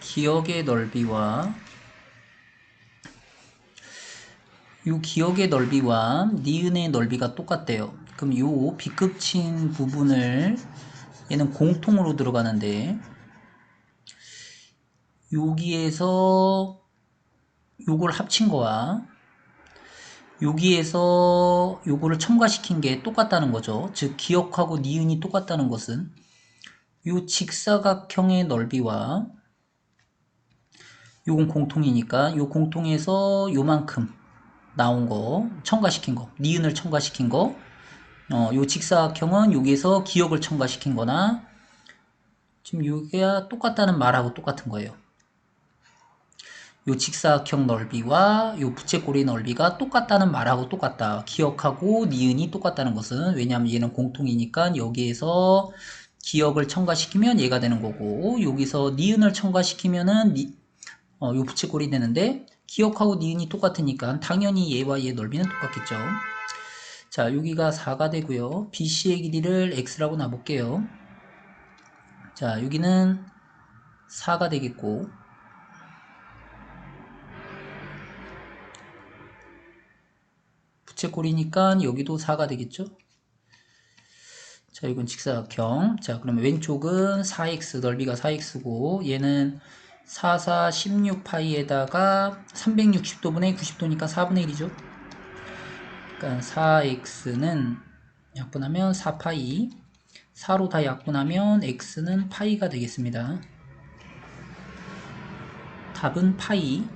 기억의 넓이와 요 기억의 넓이와 니은의 넓이가 똑같대요. 그럼 요 B급친 부분을 얘는 공통으로 들어가는데 여기에서 요걸 합친 거와 여기에서 요거를 첨가시킨 게 똑같다는 거죠. 즉 기억하고 니은이 똑같다는 것은 요 직사각형의 넓이와 요건 공통이니까 요 공통에서 요만큼 나온 거 첨가시킨 거 니은을 첨가시킨 거 어, 요 직사각형은 여기에서 기억을 첨가시킨 거나 지금 요게 똑같다는 말하고 똑같은 거예요. 요 직사각형 넓이와 요 부채꼬리 넓이가 똑같다는 말하고 똑같다. 기억하고 니은이 똑같다는 것은 왜냐하면 얘는 공통이니까 여기에서 기억을 첨가시키면 얘가 되는 거고 여기서 니은을 첨가시키면은 니, 어, 요 부채꼴이 되는데 기억하고 니은이 똑같으니까 당연히 얘와 얘 넓이는 똑같겠죠. 자 여기가 4가 되고요. BC의 길이를 X라고 놔볼게요. 자 여기는 4가 되겠고 부채꼴이니까 여기도 4가 되겠죠. 자, 이건 직사각형. 자, 그러면 왼쪽은 4x, 넓이가 4x고, 얘는 4, 4, 16파이에다가 360도분의 90도니까 4분의 1이죠. 그러니까 4x는 약분하면 4파이, 4로 다 약분하면 x는 파이가 되겠습니다. 답은 파이.